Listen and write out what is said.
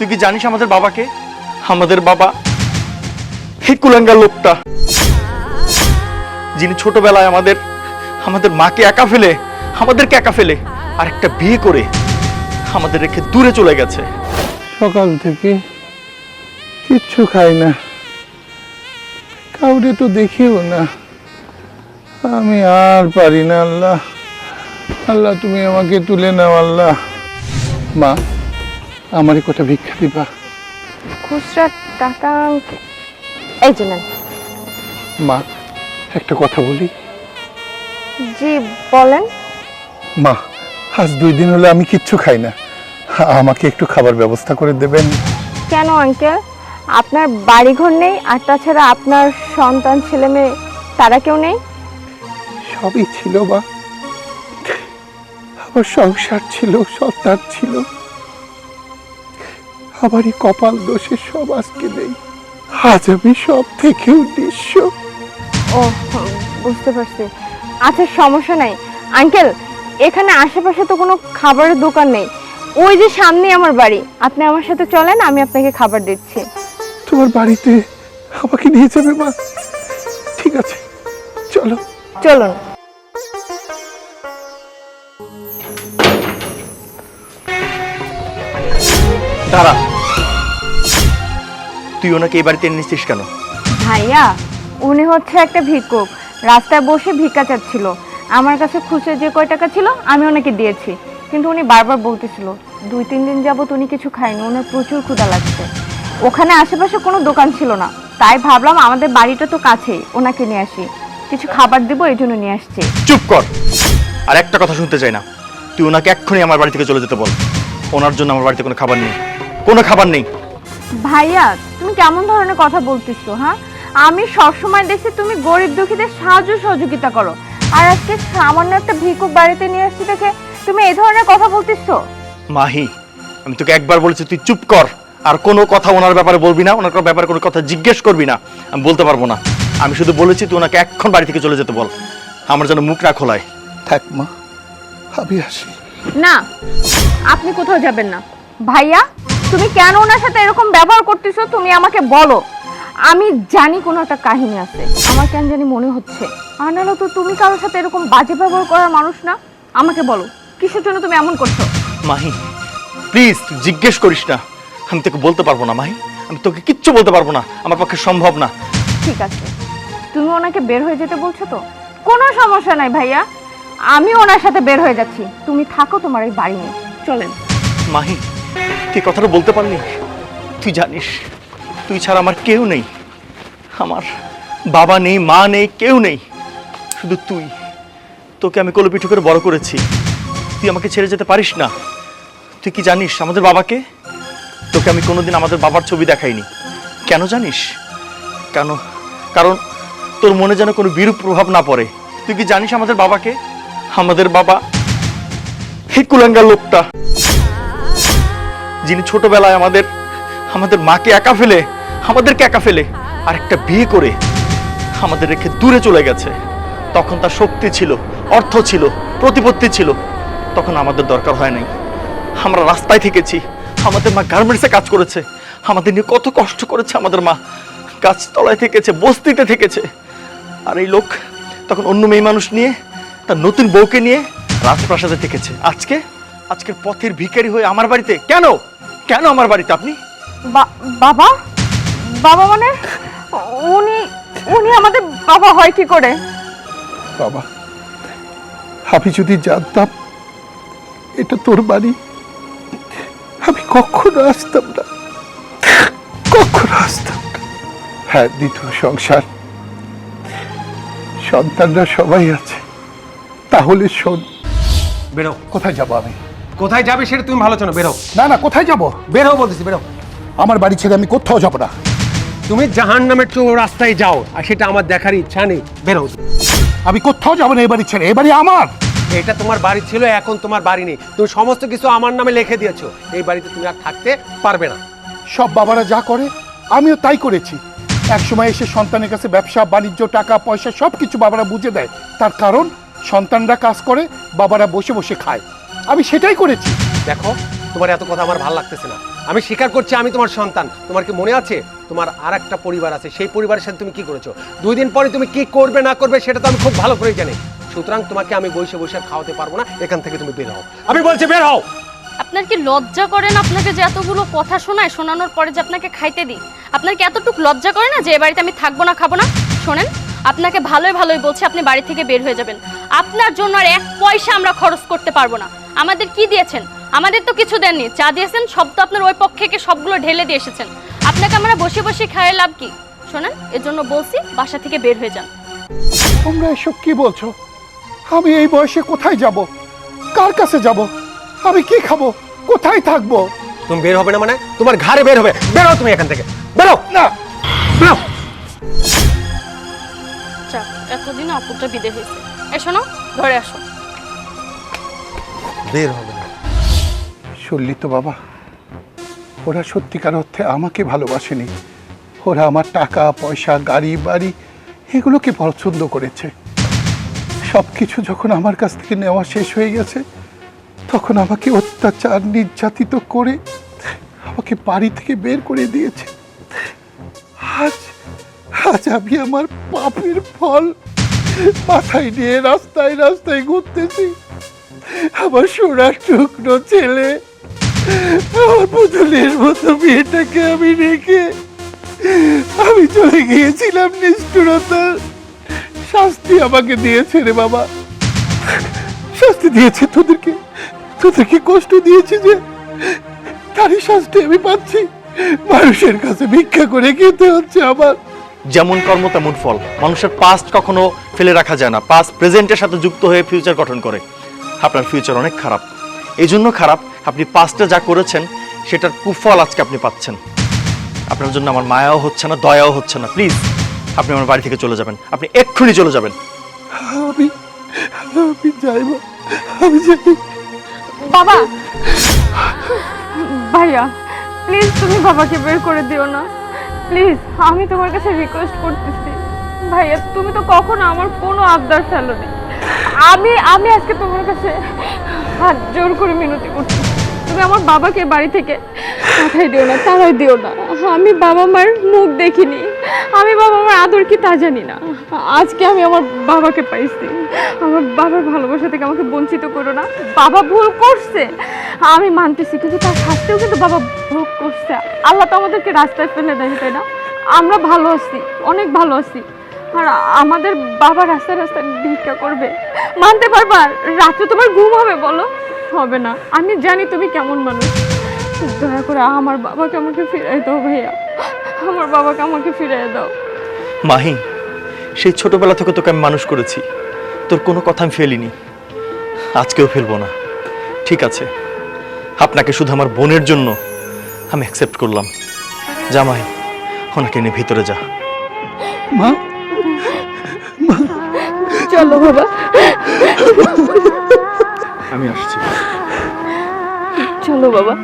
তুই কি জানিস আমাদের বাবাকে? আমাদের বাবা হে কুলাঙ্গার লোকটা। যিনি ছোটবেলায় আমাদের আমাদের মাকে একা ফেলে, আমাদেরকে একা ফেলে, আর একটা বিয়ে করে আমাদের রেখে দূরে চলে গেছে। সকাল থেকে কিচ্ছু খাই না। কাউরে তো দেখিও না। আমি আর পারি না, আল্লাহ। আল্লাহ, তুমি আমাকে তুলে নাও, আল্লাহ। মা আমারই কটা ভিক্ষা দিবা। খুচরা টাকা এই যে নেন। মা একটা কথা বলি। জি বলেন। মা আজ দুই দিন হলো আমি কিচ্ছু খাই না। আমাকে একটু খাবার ব্যবস্থা করে দেবেন। কেন আঙ্কেল? আপনার বাড়িঘর নেই আর তাছাড়া আপনার সন্তান ছেলে মেয়ে তারা কেউ নেই? সবই ছিল বা আমার সংসার ছিল সন্তান ছিল। আমারই কপাল দোষে সব আজকে নেই। আজ আমি সব থেকেও নিঃস্ব। ও বুঝতে পারছি। আচ্ছা সমস্যা নাই। আঙ্কেল এখানে আশেপাশে তো কোনো খাবারের দোকান নেই। ওই যে সামনে আমার বাড়ি। আপনি আমার সাথে চলেন আমি আপনাকে খাবার দিচ্ছি। তোমার বাড়িতে আমাকে নিয়ে যাবে মা? ঠিক আছে চলো। চলুন। দাঁড়া তুই ওনাকে এই বাড়িতে এনেছিস কেন? ভাইয়া উনি হচ্ছে একটা ভিক্ষুক। রাস্তায় বসে ভিক্ষা চাচ্ছিল। আমার কাছে খুচরো যে কয় টাকা ছিল আমি ওনাকে দিয়েছি। কিন্তু উনি বারবার বলতেছিল দুই তিন দিন যাবত উনি কিছু খায়নি ওনার প্রচুর ক্ষুধা লাগছে। ওখানে আশেপাশে কোনো দোকান ছিল না। তাই ভাবলাম আমাদের বাড়িটা তো কাছেই ওনাকে নিয়ে আসি। কিছু খাবার দিব এই জন্য নিয়ে আসছি। চুপ কর। আর একটা কথা শুনতে চাই না। তুই ওনাকে এক্ষুনি আমার বাড়ি থেকে চলে যেতে বল। ওনার জন্য আমার বাড়িতে কোনো খাবার নেই। কোনো খাবার নেই। ভাইয়া তুমি কেমন ধরনের কথা বলতেছো হ্যাঁ? আমি সবসময় দেখছি তুমি গরিব দুঃখীদের সাহায্য সহযোগিতা করো। আর আজকে সামান্য একটা ভিক্ষুক বাড়িতে নিয়ে আসছি দেখে তুমি এই ধরনের কথা বলতেছো? মাহি আমি তোকে একবার বলেছি তুই চুপ কর। আর কোনো কথা ওনার ব্যাপারে বলবি না ওনার ব্যাপারে কোনো কথা জিজ্ঞেস করবি না। আমি বলতে পারব না। আমি শুধু বলেছি তুই ওনাকে এক্ষণ বাড়ি থেকে চলে যেতে বল। আমার যেন মুখ না খোলায়। থাক মা আমি আসি। না আপনি কোথাও যাবেন না। ভাইয়া তুমি কেন ওনার সাথে এরকম ব্যবহার করতেছো? তুমি আমাকে বলো। আমি জানি কোনো একটা কাহিনী আছে। আমার কেন জানি মনে হচ্ছে। আর নাহলে তো তুমি কারোর সাথে এরকম বাজে ব্যবহার করার মানুষ না? আমাকে বলো কিসের জন্য তুমি এমন করছ? মাহি প্লিজ জিজ্ঞেস করিস না। আমি তোকে বলতে পারব না মাহি। আমি তোকে কিচ্ছু বলতে পারব না। আমার পক্ষে সম্ভব না। ঠিক আছে। তুমি ওনাকে বের হয়ে যেতে বলছো তো? কোনো সমস্যা নাই ভাইয়া। আমি ওনার সাথে বের হয়ে যাচ্ছি। তুমি থাকো তোমার এই বাড়ি নিয়ে। চলেন। মাহি তুই কথাটা বলতে পারলি? তুই জানিস, তুই ছাড়া আমার কেউ নেই। আমার বাবা নেই, মা নেই, কেউ নেই। শুধু তুই। তোকে আমি কলপিঠু করে বড় করেছি। তুই আমাকে ছেড়ে যেতে পারিস না। তুই কি জানিস আমাদের বাবাকে? তোকে আমি কোনোদিন আমাদের বাবার ছবি দেখাইনি। কেন জানিস? কেন? কারণ তোর মনে যেন কোনো বিরূপ প্রভাব না পড়ে। তুই কি জানিস আমাদের বাবাকে? আমাদের বাবা হে কুলাঙ্গার লোকটা। যিনি ছোটবেলায় আমাদের আমাদের মাকে একা ফেলে, আমাদেরকে একা ফেলে, আর একটা বিয়ে করে আমাদের রেখে দূরে চলে গেছে। তখন তার শক্তি ছিল, অর্থ ছিল, প্রতিপত্তি ছিল। তখন আমাদের দরকার হয় নাই। আমরা রাস্তায় থেকেছি, আমাদের মা গার্মেন্টসে কাজ করেছে, আমাদের নিয়ে কত কষ্ট করেছে আমাদের মা। গাছতলায় থেকেছে, বস্তিতে থেকেছে। আর এই লোক তখন অন্য মেয়ে মানুষ নিয়ে, তার নতুন বউকে নিয়ে রাজপ্রাসাদে থেকেছে। আজকে, আজকের পথের ভিখারি হয়ে আমার বাড়িতে। কেন? কেন আমার বাড়িতে আপনি? বা- বাবা? বাবা মানে? উনি উনি আমাদের বাবা হয় কি করে? বাবা আমি যদি জানতাম এটা তোর বাড়ি আমি কখনো আসতাম না। কখনো আসতাম না। হ্যাঁ দ্বিতীয় সংসার। সন্তানরা সবাই আছে। তাহলে শোন। বেরো। কোথায় যাব আমি? কোথায় যাবে সেটা তুমি ভালো জানো বেরো না না কোথায় যাব? বেরো বলতেছি বেরো আমার বাড়ি ছেড়ে আমি কোথাও যাব না। তুমি জাহান নামের চো রাস্তায় যাও আর সেটা আমার দেখার ইচ্ছা নেই। বেরো আমি কোথাও যাব না এই বাড়ি ছেড়ে এই বাড়ি আমার। এটা তোমার বাড়ি ছিল এখন তোমার বাড়ি নেই। তুমি সমস্ত কিছু আমার নামে লিখে দিয়েছ। এই বাড়িতে তুমি আর থাকতে পারবে না। সব বাবারা যা করে আমিও তাই করেছি। এক সময় এসে সন্তানের কাছে ব্যবসা বাণিজ্য টাকা পয়সা সব কিছু বাবারা বুঝে দেয়। তার কারণ সন্তানরা কাজ করে বাবারা বসে বসে খায়। আমি সেটাই করেছি। দেখো তোমার এত কথা আমার ভালো লাগতেছে না। আমি স্বীকার করছি আমি তোমার সন্তান। তোমার কি মনে আছে? তোমার আর একটা পরিবার আছে। সেই পরিবারের সাথে তুমি কি করেছ? দুই দিন পরে তুমি কি করবে না করবে সেটা তো আমি খুব ভালো করেই জানি। সুতরাং তোমাকে আমি বসে বসে খাওয়াতে পারব না। এখান থেকে তুমি বের হও। আমি বলছি বের হও! আপনার কি লজ্জা করেন আপনাকে যে এতগুলো কথা শোনায়? শোনানোর পরে যে আপনাকে খাইতে দিই। আপনার কি এতটুকু লজ্জা করে না যে এ বাড়িতে আমি থাকব না খাব না? শোনেন। আপনাকে ভালোই ভালোই বলছি আপনি বাড়ি থেকে বের হয়ে যাবেন। আপনার জন্য আর এক পয়সা আমরা খরচ করতে পারব না। আমাদের কি দিয়েছেন? আমাদের তো কিছু দেননি। চা দিয়েছেন সব তো আপনার ওই পক্ষেকে সবগুলো ঢেলে দিয়ে এসেছেন। আপনাকে আমরা বসে বসে খাওয়াই লাভ কি? শোনেন এর জন্য বলছি বাসা থেকে বের হয়ে যান। তোমরা এসব কি বলছো? আমি এই বয়সে কোথায় যাব? কার কাছে যাব? আমি কি খাব? কোথায় থাকব? তুমি বের হবে না মানে? তোমার ঘরে বের হবে। বেরো তুমি এখান থেকে। বেরো! না! বেরো! এতদিন আপুটা বিদে হয়েছে। এ শোনো ঘরে আসো। বের হবে না। শুনলি তো বাবা ওরা সত্যিকার অর্থে আমাকে ভালোবাসেনি। ওরা আমার টাকা পয়সা গাড়ি বাড়ি এগুলোকে পছন্দ করেছে। সব কিছু যখন আমার কাছ থেকে নেওয়া শেষ হয়ে গেছে তখন আমাকে অত্যাচার নির্যাতিত করে আমাকে বাড়ি থেকে বের করে দিয়েছে। আজ আজ আমি আমার পাপের ফল মাথায় নিয়ে রাস্তায় রাস্তায় ঘুরতেছি। আমার সোনার টুকরো ছেলে, আমার পুতুলের মতো মেয়েটাকে আমি রেখে আমি চলে গিয়েছিলাম নিষ্ঠুরতার। শাস্তি আমাকে দিয়েছে রে বাবা। শাস্তি দিয়েছে তোদেরকে। তোদেরকে কষ্ট দিয়েছে যে তারই শাস্তি আমি পাচ্ছি। মানুষের কাছে ভিক্ষা করে খেতে হচ্ছে আমার। যেমন কর্ম তেমন ফল। মানুষের পাস্ট কখনো ফেলে রাখা যায় না। পাস্ট প্রেজেন্টের সাথে যুক্ত হয়ে ফিউচার গঠন করে। আপনার ফিউচার অনেক খারাপ। এই জন্য খারাপ আপনি পাস্টে যা করেছেন সেটার কুফল আজকে আপনি পাচ্ছেন। আপনার জন্য আমার মায়াও হচ্ছে না দয়াও হচ্ছে না। প্লিজ আপনি আমার বাড়ি থেকে চলে যাবেন। আপনি এক্ষুনি চলে যাবেন। আমি আমি যাইব আমি যাই। বাবা! ভাইয়া প্লিজ তুমি বাবাকে বের করে দিও না। প্লিজ, আমি তোমার কাছে রিকোয়েস্ট করতেছি। ভাইয়া, তুমি তো কখনো আমার কোনো আবদার ফেলোনি। আমি আমি আজকে তোমার কাছে হাত জোর করে মিনতি করছি। তুমি আমার বাবাকে বাড়ি থেকে পাঠাই দিও না তারাই দিও না। আমি বাবা মার মুখ দেখিনি। আমি বাবা আমার আদর কি তা জানি না। আজকে আমি আমার বাবাকে পাইছি। আমার বাবার ভালোবাসা থেকে আমাকে বঞ্চিত করো না। বাবা ভুল করছে। আমি মানতেছি, কিন্তু তার শাস্তিও কিন্তু বাবা ভোগ করছে। আল্লাহ তো আমাদেরকে রাস্তায় ফেলে দেয়, তাই না? আমরা ভালো আছি, অনেক ভালো আছি। আর আমাদের বাবা রাস্তায় রাস্তায় ভিক্ষা করবে। মানতে পারবা? রাত্রে তোমার ঘুম হবে, বলো? হবে না। আমি জানি তুমি কেমন মানুষ। দয়া করে আমার বাবাকে আমাকে ফিরাই দাও ভাইয়া। আমার বাবাকে আমাকে ফিরাই দাও। মাহি সেই ছোটবেলা থেকে তোকে আমি মানুষ করেছি। তোর কোনো কথা আমি ফেলিনি। আজকেও ফেলব না। ঠিক আছে। আপনাকে শুধু আমার বোনের জন্য আমি অ্যাকসেপ্ট করলাম। জামাই ওনাকে নিয়ে ভিতরে যা। মা? চলো বাবা। আমি আসছি। চলো বাবা।